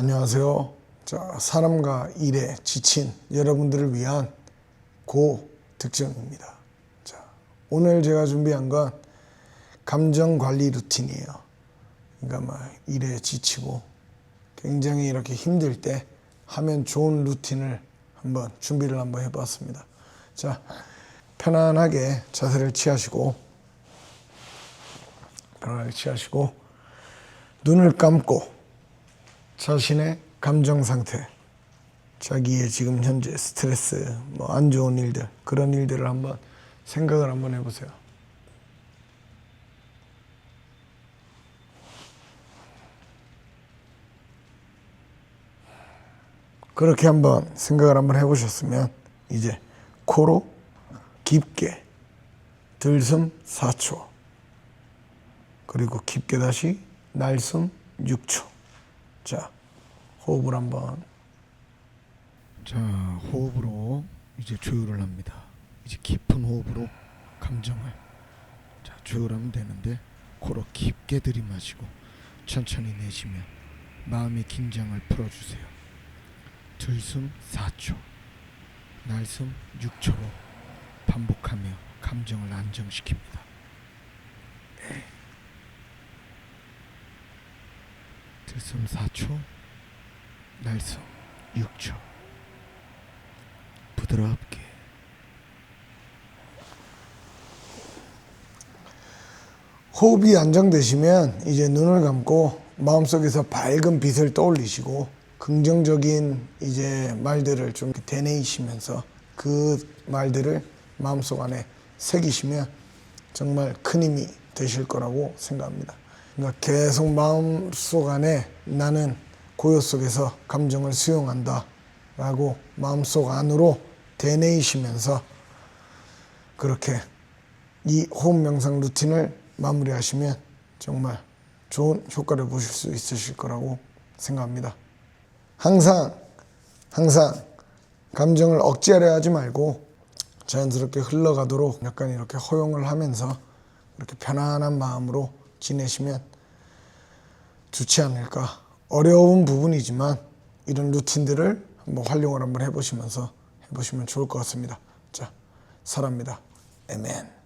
안녕하세요. 자, 사람과 일에 지친 여러분들을 위한 고 득점입니다. 자, 오늘 제가 준비한 건 감정 관리 루틴이에요. 그러니까 막 일에 지치고 굉장히 이렇게 힘들 때 하면 좋은 루틴을 한번 준비를 한번 해봤습니다. 자, 편안하게 자세를 취하시고 편안하게 취하시고 눈을 감고 자신의 감정 상태, 자기의 지금 현재 스트레스, 뭐 안 좋은 일들 그런 일들을 한번 생각을 한번 해보세요. 그렇게 한번 생각을 한번 해보셨으면 이제 코로 깊게 들숨 4초 그리고 깊게 다시 날숨 6초 자 호흡을 한번. 자 호흡으로 이제 조율을 합니다. 이제 깊은 호흡으로 감정을. 자 조율하면 되는데 코로 깊게 들이마시고 천천히 내쉬면 마음의 긴장을 풀어주세요. 들숨 4초, 날숨 6초로 반복하며 감정을 안정시킵니다. 들숨 4초, 날숨 6초. 부드럽게. 호흡이 안정되시면 이제 눈을 감고 마음속에서 밝은 빛을 떠올리시고 긍정적인 이제 말들을 좀 되뇌이시면서 그 말들을 마음속 안에 새기시면 정말 큰 힘이 되실 거라고 생각합니다. 그러니까 계속 마음속 안에 나는 고요 속에서 감정을 수용한다 라고 마음속 안으로 되뇌이시면서 그렇게 이 호흡 명상 루틴을 마무리하시면 정말 좋은 효과를 보실 수 있으실 거라고 생각합니다. 항상 항상 감정을 억제하려 하지 말고 자연스럽게 흘러가도록 약간 이렇게 허용을 하면서 이렇게 편안한 마음으로 지내시면 좋지 않을까. 어려운 부분이지만 이런 루틴들을 한번 활용을 한번 해보시면서 해보시면 좋을 것 같습니다. 자, 사랑합니다. 에멘.